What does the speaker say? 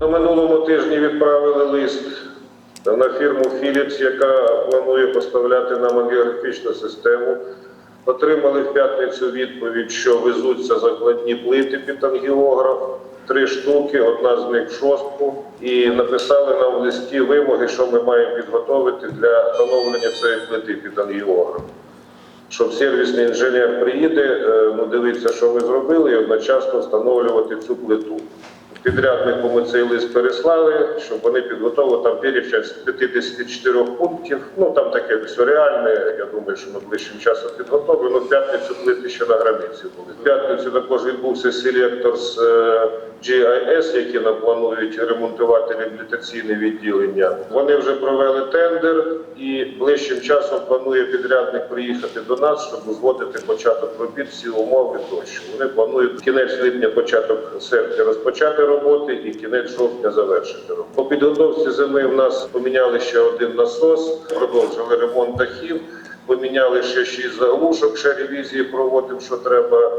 На минулому тижні відправили лист на фірму Philips, яка планує поставляти нам ангіографічну систему. Отримали в п'ятницю відповідь, що везуться закладні плити під ангіограф, три штуки, одна з них в шостку. І написали нам в листі вимоги, що ми маємо підготовити для встановлення цієї плити під ангіограф. Щоб сервісний інженер приїде, е, ну дивитися, що ми зробили, і одночасно встановлювати цю плиту. Підряднику ми цей лист переслали, щоб вони підготовили там перечень з 54 пунктів. Ну там таке все реальне. Я думаю, що ми ближчим часом підготовимо. Ну, в п'ятницю плити ще на границі були. В п'ятницю також відбувся селектор з е, GIS, які нам планують ремонтувати реабілітаційне відділення. Вони вже провели тендер і ближчим часом планує підрядник приїхати до нас, щоб узгодити початок робіт, всі умови тощо. Вони планують кінець липня, початок серпня розпочати роботи і кінець жовтня завершити роботу. По підготовці зими в нас поміняли ще один насос, продовжили ремонт дахів, поміняли ще шість заглушок, ще ревізії проводимо, що треба.